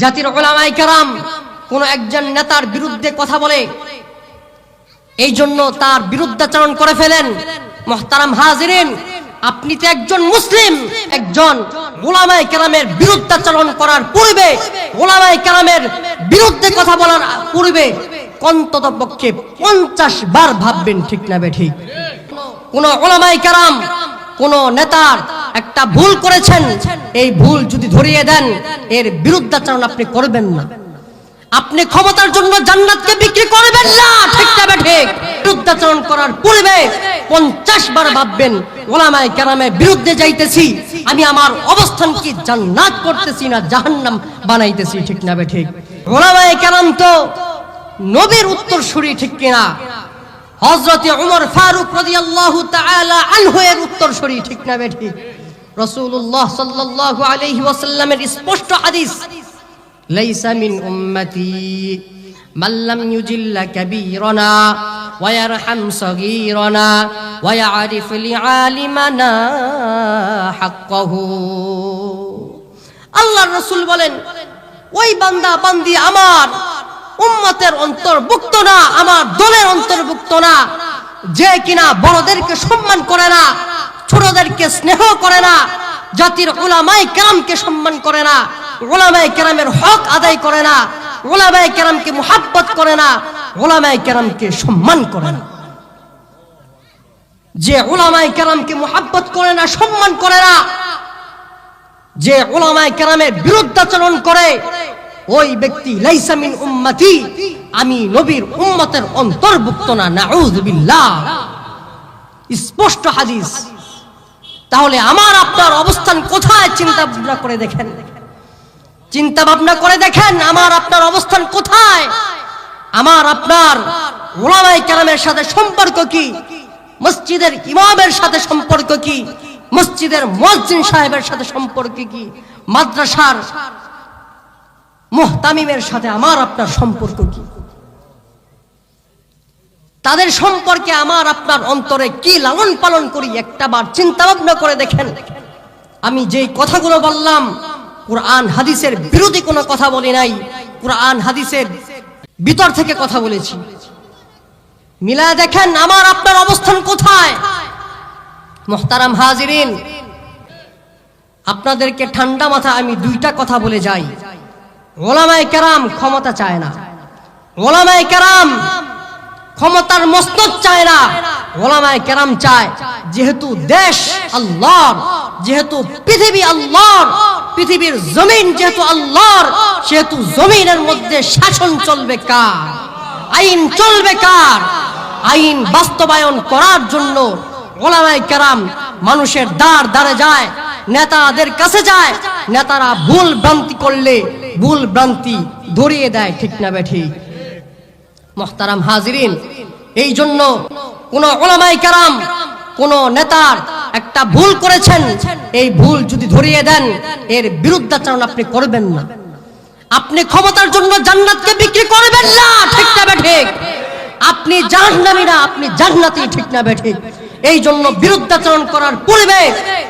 জাতির ওলামাই কারাম কোন একজন নেতার বিরুদ্ধে কথা বলে, এই জন্য তার বিরুদ্ধাচরণ করে ফেলেন মোহতারাম হাজিরিন। আপনি তো একজন মুসলিম, একজন ওলামাই কেরামের বিরুদ্ধাচরণ করার পূর্বে ওলামাই কেরামের বিরুদ্ধে কথা বলার পূর্বে অন্তত পক্ষে পঞ্চাশ বার ভাববেন, ঠিক না বে ঠিক? কোন ওলামাই কেরাম, কোন নেতার একটা ভুল করেছেন, এই ভুল যদি ধরিয়ে দেন, এর বিরুদ্ধাচরণ আপনি করবেন না। আপনি ক্ষমতার জন্য জান্নাতকে বিক্রি করবেন না, ঠিক না ঠিক? বিরুদ্ধাচরণ করার পূর্বে পঞ্চাশ বার ভাববেন, ওলামায় কেরামের বিরুদ্ধে যাইতেছি, আমি আমার অবস্থান কি জান্নাত করতেছি না জাহান্নাম বানাইতেছি, ঠিক না ঠিক? ওলামায় কেরাম তো নবীর উত্তর সুরি ঠিক কিনা? হজরতে উমর ফারুক রাদিয়াল্লাহু তাআলা আনহু এর উত্তর সুরি ঠিক না ঠিক? রাসূলুল্লাহ সাল্লাল্লাহু আলাইহি ওয়াসাল্লামের স্পষ্ট হাদিস ليس من أمتي من لم يجل كبيرنا ويرحم صغيرنا ويعرف لعالمنا حقه আল্লাহ রসুল বলেন ওই বান্দা বান্দি আমার উম্মতের অন্তর্ভুক্ত না আমার দলের অন্তর্ভুক্ত না যে কিনা বড়দেরকে সম্মান করে না ছোটদেরকে স্নেহ করে না, জাতির ওলামাই কেরামকে সম্মান করে না ওলামাই কেরামের হক আদায় করে না ওলামাই কেরামকে মুহাব্বত করে না ওলামাই কেরামকে সম্মান করে না। যে ওলামাই কেরামকে মুহাব্বত করে না, সম্মান করে না, যে ওলামাই কেরামের বিরুদ্ধাচরণ করে, ওই ব্যক্তি লাইসামিন উম্মতি, আমি নবীর উম্মতের অন্তর্ভুক্ত না, নাউযুবিল্লাহ। স্পষ্ট হাদিস। তাহলে আমার আপনার অবস্থান কোথায়? চিন্তা ভাবনা করে দেখেন। চিন্তা ভাবনা করে দেখেন, আমার আপনার অবস্থান কোথায়? আমার আপনার ওলামাই কেরামের সাথে সম্পর্ক কি? মসজিদের ইমামের সাথে সম্পর্ক কি? মসজিদের মসজিদ সাহেবের সাথে সম্পর্ক কি? মাদ্রাসার মুহতামিমের সাথে আমার আপনার সম্পর্ক কি? তাদের সম্পর্কে আমার, আপনার অন্তরে কি লালন পালন করি একটা বার চিন্তা ভাবনা করে দেখেন। আমি যেই কথাগুলো বললাম, কোরআন, হাদিসের বিরোধী কোনো কথা বলি নাই। কোরআন, হাদিসের ভিতর থেকে কথা বলেছি। মিলা দেখেন, আমার, আপনার অবস্থান কোথায়? মোহতারাম হাজিরিন, আপনাদেরকে ঠান্ডা মাথা আমি দুইটা কথা বলে যাই। ওলামায় কেরাম ক্ষমতা চায় না। ওলামায় কেরাম ক্ষমতার মস্তক চায় না। ওলামায় কেরাম চায়, যেহেতু দেশ আল্লাহর, যেহেতু পৃথিবী আল্লাহর, পৃথিবীর জমিন যেহেতু আল্লাহর, সেহেতু জমিনের মধ্যে শাসন চলবে কার? আইন চলবে কার? আইন বাস্তবায়ন করার জন্য ওলামায় কেরাম মানুষের দ্বার দ্বারে যায়, নেতাদের কাছে যায়, নেতারা ভুল ভ্রান্তি করলে ভুল ভ্রান্তি ধরিয়ে দেয়, ঠিক না বেঠিক মোহতারাম হাজিরিন। এই জন্য কোন ওলামাই কারাম, কোন নেতার একটা ভুল করেছেন। এই ভুল যদি ধরিয়ে দেন, এর বিরুদ্ধাচরণ আপনি করবেন না। আপনি ক্ষমতার জন্য জান্নাতকে বিক্রি করবেন না, ঠিক না ঠিক? আপনি জাহান্নামী না আপনি জান্নাতি ঠিক না ঠিক এই জন্য বিরুদ্ধাচরণ করার পূর্বে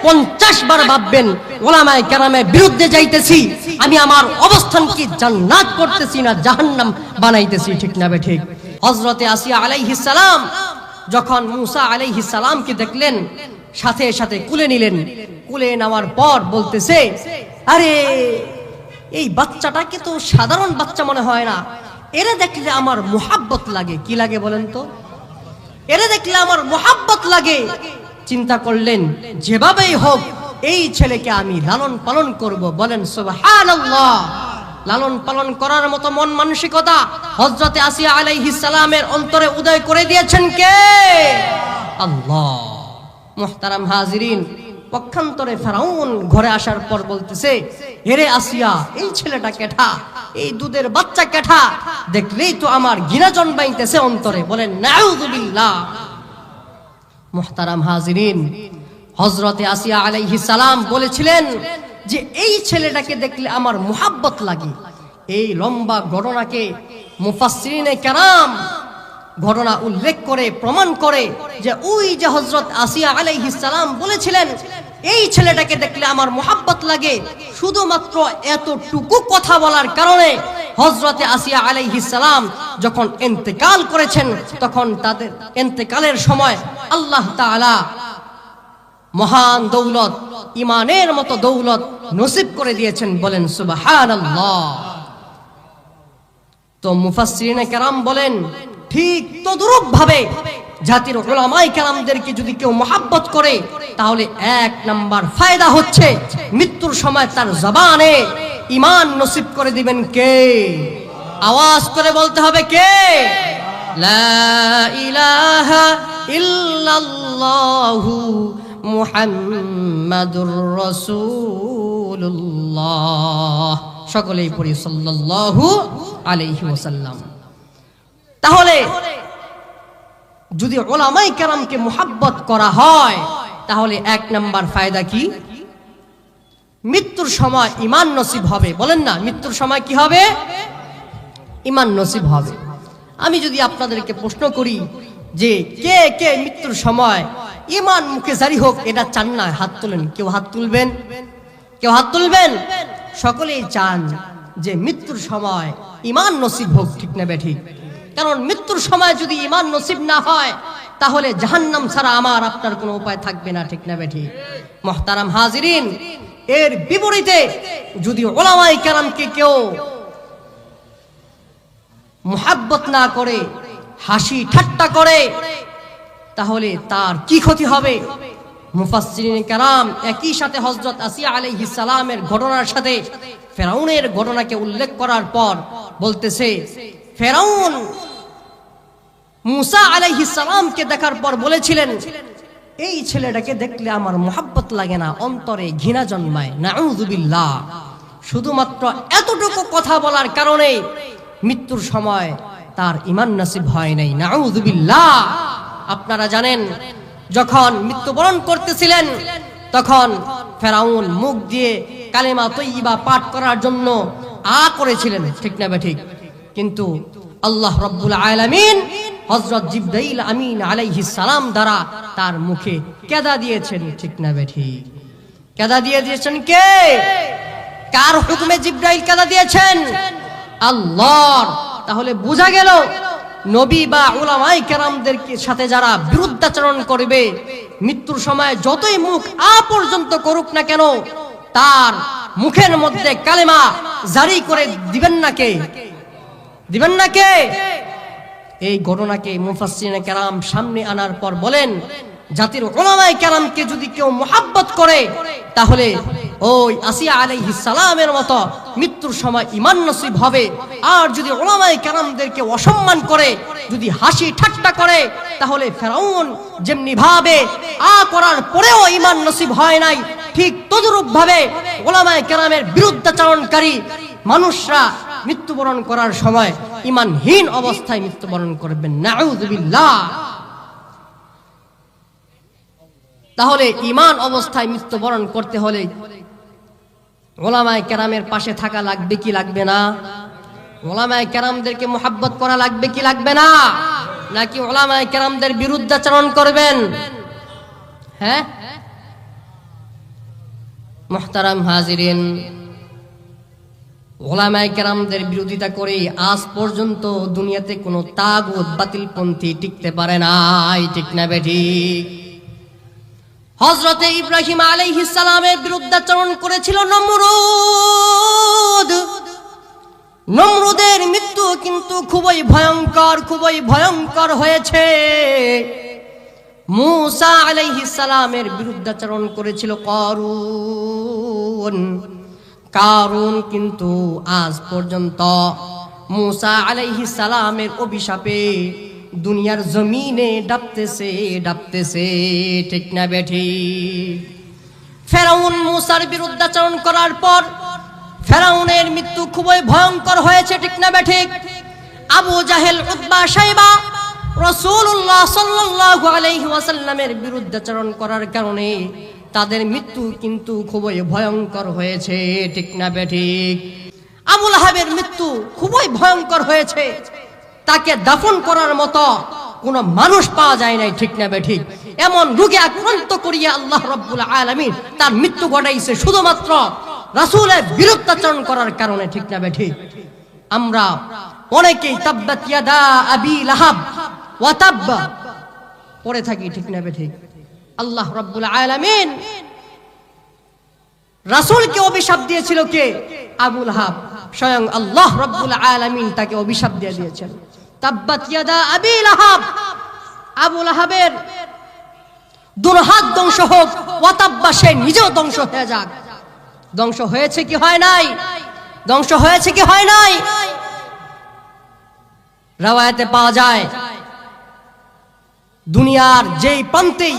পঞ্চাশ বার ভাববেন, ওলামায় কেরামের বিরুদ্ধে যাইতেছি, আমি আমার অবস্থান কি জান্নাত করতেছি না জাহান্নাম বানাইতেছি ঠিক না বেঠিক হজরতে আসিয়া আলাইহিস সালাম, যখন মুসা আলাইহিস সালামকে দেখলেন, সাথে সাথে কুলে নিলেন। কুলে নেওয়ার পর বলতেছে, আরে, এই বাচ্চাটাকে তো সাধারণ বাচ্চা মনে হয় না। এরা দেখলে আমার মোহাব্বত লাগে। কি লাগে বলেন তো? এরা দেখলে আমার মোহাব্বত লাগে। চিন্তা করলেন, যেভাবেই হোক, এই ছেলেকে আমি লালন পালন করব। বলেন লালন পালন করার মতো মন মানসিকতা হযরতে আসিয়া আলাইহিস সালামের অন্তরে উদয় করে দিয়েছেন কে? আল্লাহ। মুহতারাম হাজিরিন, পক্ষান্তরে ফেরাউন ঘরে আসার পর বলতেছে, হেরে আসিয়া এই ছেলেটা কেঠা? এই দুধের বাচ্চা কেঠা দেখলেই তো আমার ঘৃণা জন্মাইতেছে অন্তরে। বলেন মুহতারাম হাজিরিন হজরতে আসিয়া আলাইহি সালাম বলেছিলেন যে, এই ছেলেটাকে দেখলে আমার মুহাব্বত লাগে। এই লম্বা ঘটনাকে মুফাসসিরিনে কারাম ঘটনা উল্লেখ করে, প্রমাণ করে যে, ওই যে হজরত আসিয়া আলাইহিস সালাম বলেছিলেন এই ছেলেটাকে দেখলে আমার মোহাব্বত লাগে। শুধুমাত্র এতটুকু কথা বলার কারণে হজরতে আসিয়া আলাইহিস সালাম যখন ইন্তেকাল করেছেন, তখন তাদের ইন্তেকালের সময় আল্লাহ তাআলা মহান দৌলত ইমানের মতো দৌলত নসিব করে দিয়েছেন, বলেন, সুবহানাল্লাহ। তো মুফাসসিরিনে কেরাম বলেন, ঠিক তদরূপ ভাবে জাতির ওলামাই কেরামদেরকে যদি কেউ মহাব্বত করে, তাহলে এক নাম্বার ফায়দা হচ্ছে মৃত্যুর সময় তার জবানে ইমান নসিব করে দিবেন কে? আওয়াজ করে বলতে হবে কে? সকলেই পড়ি সাল্লাল্লাহু আলাইহি তাহলে যদি ওলামাই কেরামকে মুহাব্বত করা হয়, তাহলে এক নাম্বার ফায়দা কি? মৃত্যুর সময় ইমান নসিব হবে। বলেন না, মৃত্যুর সময় কি হবে? ইমান নসিব হবে। আমি যদি আপনাদেরকে প্রশ্ন করি যে কে কে মৃত্যুর সময় ইমান মুখে জারি হোক, এটা চান না, হাত তোলেন। কেউ হাত তুলবেন? কেউ হাত তুলবেন? সকলেই চান যে মৃত্যুর সময় ইমান নসিব হোক, ঠিক না ঠিক? কারণ মৃত্যুর সময় যদি ইমান নসিব না হয়, তাহলে জাহান্নাম ছাড়া আমার আপনার কোনো উপায় থাকবে না, ঠিক না বেঠি? মহতারাম হাজিরিন, এর বিপরীতে যদি ওলামাই কেরামকে কেউ মোহাব্বত না করে, হাসি ঠাট্টা করে, তাহলে তার কি ক্ষতি হবে? মুফাসসিরিন একই সাথে হযরত আসিয়া আলাইহিস সালামের ঘটনার সাথে ফেরাউনের ঘটনাকে উল্লেখ করার পর বলতেছে ফেরাউন মুসা আলাইহিস সালামকে দেখার পর বলেছিলেন, এই ছেলেটাকে দেখলে আমার মোহাব্বত লাগে না, অন্তরে ঘৃণা জন্মায়। নাউযুবিল্লাহ শুধুমাত্র এতটুকু কথা বলার কারণে মৃত্যুর সময় তার ইমান নসিব হয় নাই। নাউযুবিল্লাহ আপনারা জানেন, যখন মৃত্যুবরণ করতেছিলেন, তখন ফেরাউন মুখ দিয়ে কালেমা তৈবা পাঠ করার জন্য আ করেছিলেন। ঠিক না ঠিক? কিন্তু আল্লাহ রব্বুল আলামিন হযরত জিবরাইল আমিন আলাইহি সালাম দ্বারা তার মুখে কেদা দিয়েছেন, ঠিক না বেঠি? কেদা দিয়ে দিয়েছেন কে? কার হুকুমে জিব্রাইল কেদা দিয়েছেন? আল্লাহর। তাহলে বোঝা গেল, নবী বা উলামাই কেরামদের সাথে যারা বিরুদ্ধাচরণ করবে, মৃত্যুর সময় যতই মুখ আ পর্যন্ত করুক না কেন, তার মুখের মধ্যে কালেমা জারি করে দিবেন না কে? দিবেন না কে? এই ঘটনাকে মুফাসসিরিনে কেরাম সামনে আনার পর বলেন, জাতির ওলামায়ে কেরামকে যদি কেউ মোহাব্বত করে, তাহলে ওই আসিয়া আলাইহিস সালামের মতো মৃত্যুর সময় ইমান নসিব হবে। আর যদি ওলামায়ে কেরামদেরকে অসম্মান করে, যদি হাসি ঠাট্টা করে, তাহলে ফেরাউন যেমনি ভাবে, আ করার পরেও ইমান নসিব হয় নাই। ঠিক তদরূপ ভাবে ওলামায়ে কেরামের বিরুদ্ধাচরণকারী মানুষরা মৃত্যুবরণ করার সময় ইমানহীন অবস্থায় মৃত্যুবরণ করবেন। নাউযুবিল্লাহ। তাহলে ইমান অবস্থায় মৃত্যুবরণ করতে হলে ওলামায় কেরামের পাশে থাকা লাগবে কি লাগবে না? ওলামায় কেরামদেরকে মোহাব্বত করা লাগবে কি লাগবে না? নাকি ওলামায় কেরামদের বিরুদ্ধাচরণ করবেন? হ্যাঁ? মোহতারাম হাজিরিন ওলামায় কেরামদের বিরোধিতা করে আজ পর্যন্ত দুনিয়াতে কোনো তাগুত বাতিলপন্থী টিকতে পারে নাই, ঠিক না বেঠিক হজরতে ইব্রাহিম আলাইহিস সালামের বিরুদ্ধাচরণ করেছিল নমরুদ। নমরুদের মৃত্যু কিন্তু খুবই ভয়ঙ্কর খুবই ভয়ঙ্কর হয়েছে। মুসা আলাইহিস সালামের বিরুদ্ধাচরণ করেছিল করুন। কারুন কিন্তু আজ পর্যন্ত মুসা আলাইহিস সালামের অভিশাপে দুনিয়ার জমিনে ডাবতেছে ডাবতেছে, ঠিক না বেঠি? ফেরাউন মুসার বিরুদ্ধাচরণ করার পর ফেরাউনের মৃত্যু খুবই ভয়ঙ্কর হয়েছে, ঠিক না বেঠিক আবু জাহেল উদ্বা সাইবা রসুল্লাহ সাল্লাল্লাহু আলাইহি ওয়াসাল্লামের বিরুদ্ধাচরণ করার কারণে তাদের মৃত্যু কিন্তু খুবই ভয়ঙ্কর হয়েছে, ঠিক না বেঠিক আবুল হাবের মৃত্যু খুবই ভয়ঙ্কর হয়েছে। তাকে দাফন করার মতো কোন মানুষ পাওয়া যায় নাই, ঠিক না বেঠিক এমন রোগে আক্রান্ত করিয়া আল্লাহ রব্বুল আলামিন তার মৃত্যু ঘটাইছে শুধুমাত্র রাসূলের বিরুদ্ধাচরণ করার কারণে, ঠিক না বেঠিক আমরা অনেকেই তাব্বাত ইয়াদা আবি লাহাব ওয়া তাব্বা পড়ে থাকি, ঠিক না বে ঠিক? আল্লাহ রব্বুল আলামিন। রাসূলকে অভিশাপ দিয়েছিল কে? আবুল হাব। স্বয়ং আল্লাহ রব্বুল আলামিন তাকে অভিশাপ দিয়ে দিয়েছেন। নিজেও ধ্বংস ধ্বংস হয়েছে কি হয় নাই? ধ্বংস হয়েছে কি হয় নাই? পাওয়া যায়। দুনিয়ার যেই প্রান্তেই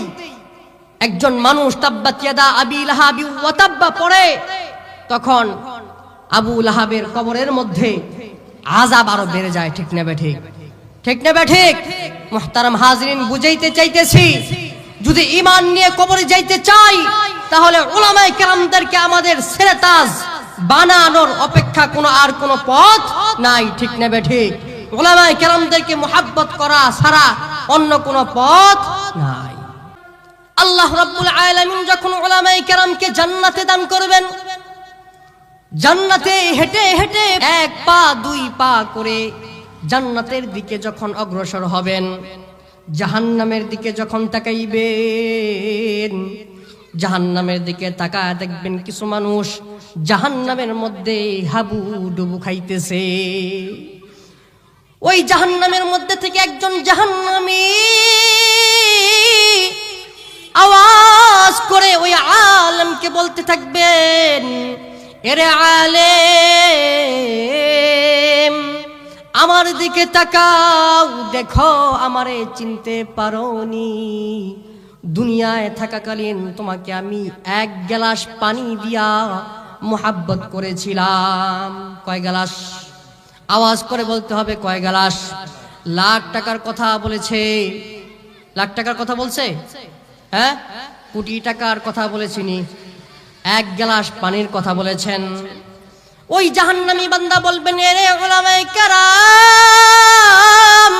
একজন মানুষ তাব্বাত ইয়াদা আবি লাহাবি ওয়াতাব্বা পড়ে, তখন আবু লাহাবের কবরের মধ্যে আজাব আরও বেড়ে যায়, ঠিক নেবে ঠিক। ঠিক নেবে ঠিক। মোহতারাম হাজরিন বুঝাইতে চাইতেছি, যদি ইমান নিয়ে কবরে যাইতে চাই, তাহলে ওলামাই কেরামদেরকে আমাদের সেরেতাজ বানানোর অপেক্ষা কোনো আর কোনো পথ নাই, ঠিক নেবে ঠিক। ওলামাই কেরামদেরকে মোহাব্বত করা ছাড়া অন্য কোনো পথ নাই। আল্লাহ রাব্বুল আলামিন যখন ওলামাই কেরামকে জান্নাতে দান করবেন, জান্নাতে হেঁটে হেঁটে এক পা, দুই পা করে জান্নাতের দিকে যখন অগ্রসর হবেন, জাহান্নামের দিকে যখন তাকাইবেন, জাহান্নামের দিকে তাকায় দেখবেন কিছু মানুষ জাহান্নামের মধ্যে হাবু ডুবু খাইতেছে। ওই জাহান্নামের মধ্যে থেকে একজন জাহান্নামী আওয়াজ করে ওই আলমকে বলতে থাকবেন, এরে আলেম, আমার দিকে তাকাও, দেখো আমারে চিনতে পারোনি। দুনিয়ায় থাকাকালীন তোমাকে আমি এক গ্লাস পানি দিয়া মোহাব্বত করেছিলাম। কয় গ্লাস? আওয়াজ করে বলতে হবে, কয় গ্লাস? লাখ টাকার কথা বলেছে। লাখ টাকার কথা বলছে? হ্যাঁ? কোটি টাকার কথা বলেছিনি। এক গ্লাস পানির কথা বলেছেন। ওই জাহান্নামী বান্দা বলবেন এরে ওলামায়ে কেরাম,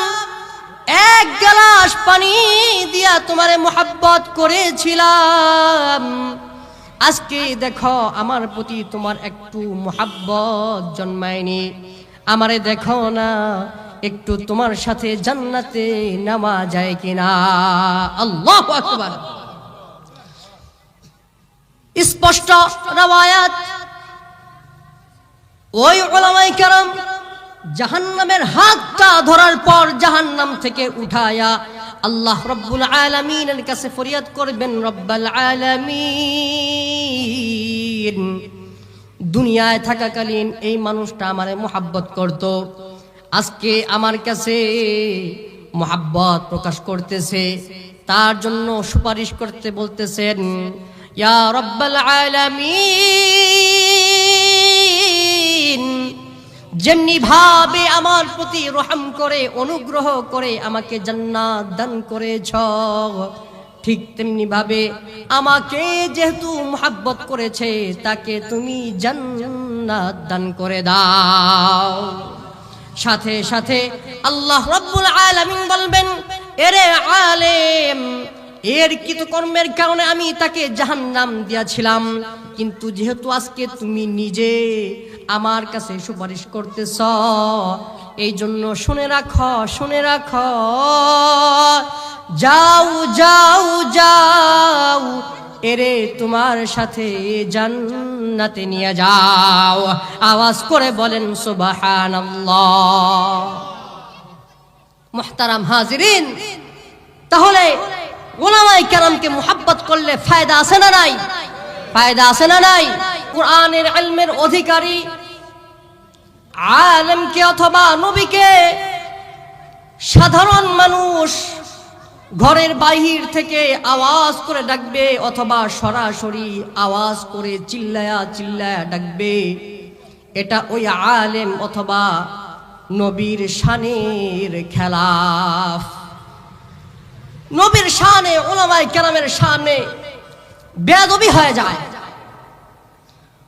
এক গ্লাস পানি দিয়া তোমারে মোহাব্বত করেছিলাম। আজকে দেখো, আমার প্রতি তোমার একটু মোহাব্বত জন্মায়নি। আমারে দেখো না একটু তোমার সাথে জান্নাতে নামা যায় কিনা? আল্লাহ আকবার। স্পষ্ট রওয়ায়াত। ওই ওলামাই কারাম জাহান্নামের হাতটা ধরার পর জাহান্নাম থেকে উঠায়া আল্লাহ রব্বুল আলামিনের কাছে ফরিয়াদ করবেন, রব্বাল আলামিন, দুনিয়ায় থাকাকালীন এই মানুষটা আমারে মোহাব্বত করত। আজকে আমার কাছে মোহাব্বত প্রকাশ করতেছে। তার জন্য সুপারিশ করতে বলতেছেন যেমনি ভাবে আমার প্রতি রহম করে, অনুগ্রহ করে আমাকে জান্নাত দান করেছ, ঠিক তেমনি ভাবে আমাকে যেহেতু মোহাব্বত করেছে, তাকে তুমি জান্নাত দান করে দাও। সাথে সাথে আল্লাহ রব্বুল আলামিন বলবেন, এরে আলেম, এর কৃতকর্মের কারণে আমি তাকে জাহান নাম দিয়াছিলাম। কিন্তু যেহেতু আজকে তুমি নিজে আমার কাছে সুপারিশ করতেছ, এই জন্য শুনে রাখ শুনে রাখ। যাও যাও যাও, এরে তোমার সাথে জান্নাতে নিয়ে যাও। আওয়াজ করে বলেন, সুবহানাল্লাহ। মুহতারাম হাজিরিন, তাহলে ওলামাই কেরামকে মুহাব্বত করলে ফায়দা আছে না নাই? ফায়দা আছে না নাই? কোরআনের ইলমের অধিকারী, আলেমকে অথবা নবীকে সাধারণ মানুষ ঘরের বাহির থেকে আওয়াজ করে ডাকবে অথবা সরাসরি আওয়াজ করে চিল্লায়া চিল্লায়া ডাকবে। এটা ওই আলেম অথবা নবীর শানের খেলাফ। নবীর শানে ওলামাই কেরামের সামনে বেয়াদবি হয়ে যায়।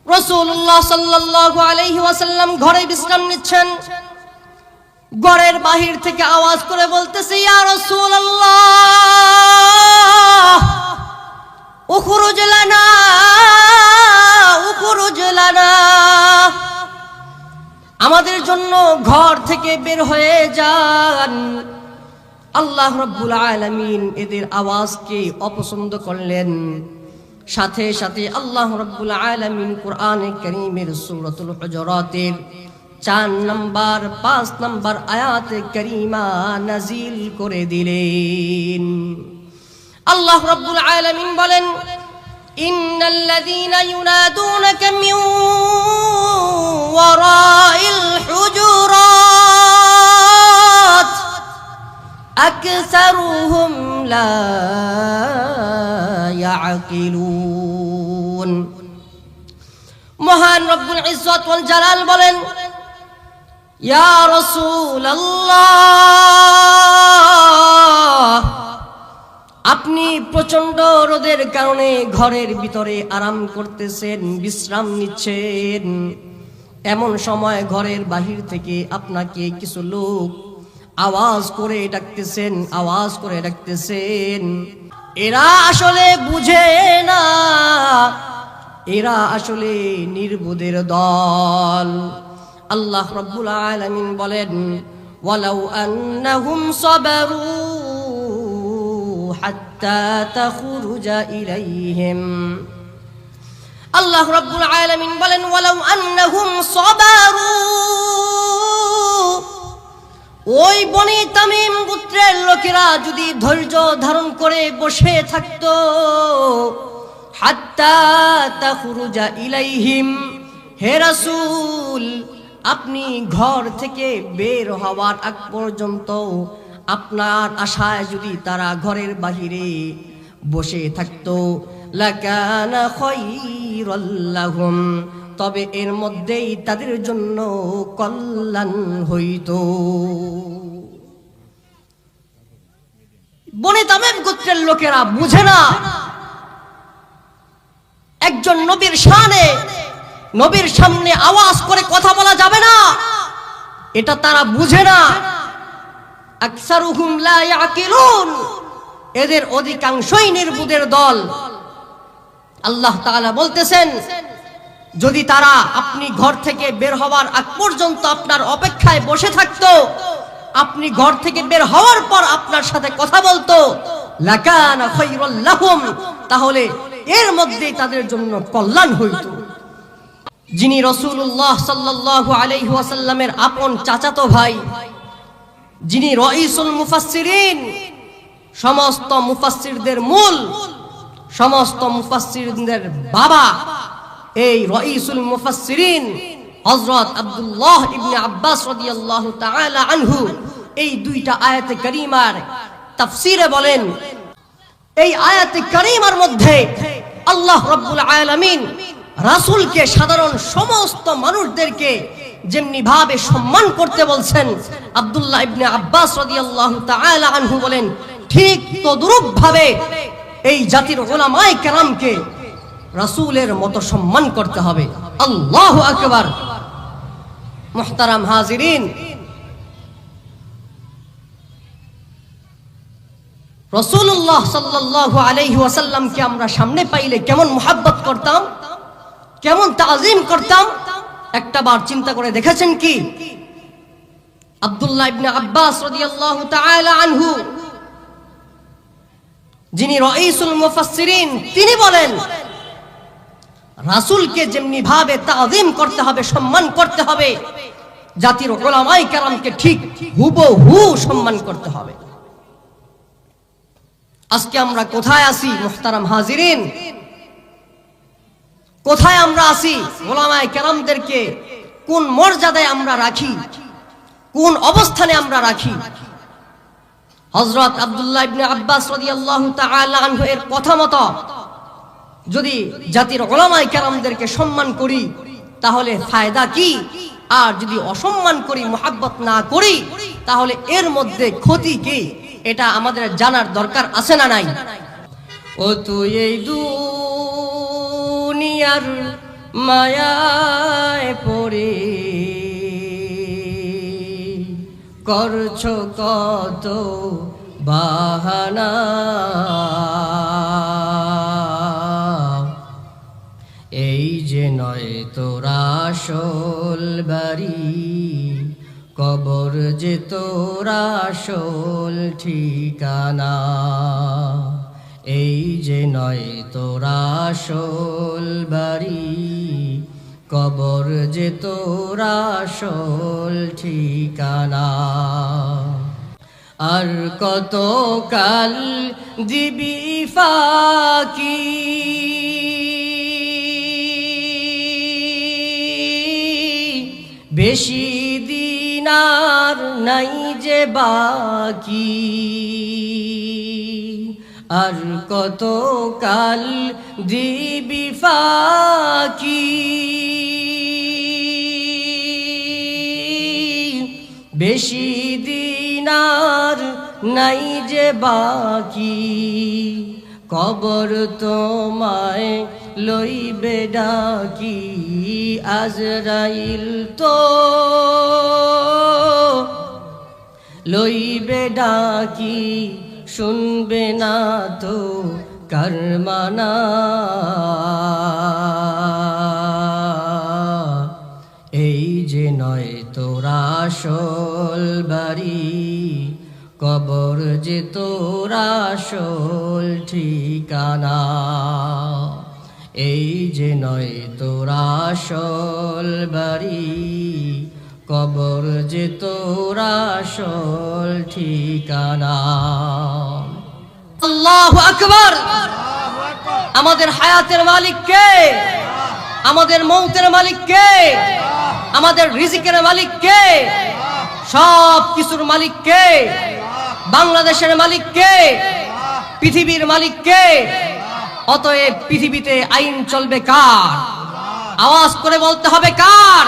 রসুল্লাহ সাল্লাল্লাহু আলাইহি ওয়াসাল্লাম ঘরে বিশ্রাম নিচ্ছেন। গড়ের বাহির থেকে আওয়াজ করে বলতেছে, ইয়া রাসূলুল্লাহ, উখরুজ লানা উখরুজ লানা, আমাদের জন্য ঘর থেকে বের হয়ে যান। আল্লাহ রব্বুল আলামিন এদের আওয়াজকে অপছন্দ করলেন। সাথে সাথে আল্লাহ রব্বুল আলামিন কোরআনে করিমের সূরাতুল হুজুরাতের চার নাম্বার, পাঁচ নাম্বার আয়াতে করিমা নাজিল করে দিলেন। আল্লাহ রব্বুল আলামিন বলেন ইন্নাল লাযীনা ইউনাদুনাকা মিন ওয়ারাইল হুজুরাত, আকসারুহুম লা ইয়াকিলুন। মহান রব্বুল ইজ্জত ওয়াল জালাল বলেন ইয়া রাসূলুল্লাহ আপনি প্রচণ্ড রোদের কারণে ঘরের ভিতরে আরাম করতেছেন, বিশ্রাম নিচ্ছেন। এমন সময় ঘরের বাহির থেকে আপনাকে কিছু লোক আওয়াজ করে ডাকতেছেন, আওয়াজ করে ডাকতেছেন। এরা আসলে বুঝে না, এরা আসলে নির্বুদের দল। আল্লাহ রব্বুল আলামিন বলেন ওয়ালাউ আন্নাহুম সাবারু حتى تخرج إليهم আল্লাহ রব্বুল আলামিন বলেন ওয়ালাউ আন্নাহুম সাবারু ওই বনি তামিম গোত্রের লোকেরা যদি ধৈর্য ধারণ করে বসে থাকতো হাত্তা তাখরুজা ইলাইহিম হে রাসূল আপনি ঘর থেকে বের হওয়ার আগ পর্যন্ত আপনার আশায় যদি তারা ঘরের বাহিরে বসে থাকতো তবে এর মধ্যেই তাদের জন্য কল্যাণ হইতো। বনে তামেম গোত্রের লোকেরা বুঝে না। একজন নবীর শানে নবীর সামনে আওয়াজ করে কথা বলা যাবে না। এটা তারা বুঝে না। এদের অধিকাংশই নির্বুদের দল। আল্লাহ তাআলা বলতেছেন, যদি তারা আপনি ঘর থেকে বের হওয়ার আগ পর্যন্ত আপনার অপেক্ষায় বসে থাকতো, আপনি ঘর থেকে বের হওয়ার পর আপনার সাথে কথা বলতো, লাকানা তাহলে এর মধ্যেই তাদের জন্য কল্যাণ হইতো। যিনি রসুল্লাহ সাল্লাল্লাহু আলাইহি ওয়াসাল্লামের আপন চাচাতো ভাই, যিনি রইসুল মুফাসসিরিন, সমস্ত মুফাসসিরদের মূল, সমস্ত মুফাসসিরদের বাবা, এই রইসুল মুফাসসিরিন হযরত আব্দুল্লাহ ইবনে আব্বাস রাদিয়াল্লাহু তাআলা আনহু এই দুইটা আয়াতে কারীমার তাফসীরে বলেন, এই আয়াতে কারীমার মধ্যে আল্লাহ রাব্বুল আলামিন রাসূলকে সাধারণ সমস্ত মানুষদেরকে যেমনি ভাবে সম্মান করতে বলছেন, আব্দুল্লাহ ইবনে আব্বাস রাদিয়াল্লাহু তাআলা আনহু বলেন, ঠিক তদ্রূপ ভাবে এই জাতির ওলামায়ে কেরামকে রাসূলের মতো সম্মান করতে হবে। আল্লাহু আকবার। মুহতারাম হাজিরিন। রসুল্লাহ সাল্লাল্লাহু আলাইহি ওয়াসাল্লামকে আমরা সামনে পাইলে কেমন মোহাব্বত করতাম? কেমন তাজিম করতাম? একটা বার চিন্তা করে দেখেছেন কি? আব্দুল্লাহ ইবনে আব্বাস রাদিয়াল্লাহু তাআলা আনহু, যিনি মুফাসসিরিন, তিনি বলেন, রাসূলকে যেমনি ভাবে তাজিম করতে হবে, সম্মান করতে হবে, জাতির ওলামায়ে কেরামকে ঠিক হুবহু সম্মান করতে হবে। আজকে আমরা কোথায় আছি মুহতারাম হাজিরিন? কোথায় আমরা আছি? ওলামায় কেরামদেরকে কোন মর্যাদায় আমরা রাখি? কোন অবস্থানে আমরা রাখি? হজরত আব্দুল্লাহ ইবনে আব্বাস রাদিয়াল্লাহু তাআলা আনহু এর কথা মতো যদি জাতির ওলামায় কেরামদেরকে সম্মান করি, তাহলে ফায়দা কি? আর যদি অসম্মান করি, মোহাব্বত না করি, তাহলে এর মধ্যে ক্ষতি কি? এটা আমাদের জানার দরকার আছে না নাই? ও তুই এই দুনিয়ার মায়ায় পড়ে। করছ কত বাহানা। এই যে নয় তোরা আসল বাড়ি, কবর যে তোরা আসল ঠিকানা। এই যে নয় তোরা আসল বাড়ি, কবর যে তোরা আসল ঠিকানা। আর কত কাল দিবি ফাকি? বেশি দিনার নাই যে বাকি। আর কত কাল দিবি ফাকি। বেশি দিন আর নাই যে বাকি, কবর তোমায় লইবে ডাকি আজরাইল তো। লইবে ডাকি শুনবে না তো কর্মানা। এই যে নয় তোরা আসল বাড়ি, কবর যে তোরা আসল ঠিকানা। এই যে নয় তোরা আসল বাড়ি কবর যে তোরা আসল ঠিকানা। আল্লাহু আকবার! আমাদের হায়াতের মালিক কে? আমাদের মৌতের মালিক কে? আমাদের রিজিকের মালিক কে? সব কিছুর মালিক কে? বাংলাদেশের মালিক কে? পৃথিবীর মালিক কে? অতএব পৃথিবীতে আইন চলবে কার? আওয়াজ করে বলতে হবে কার?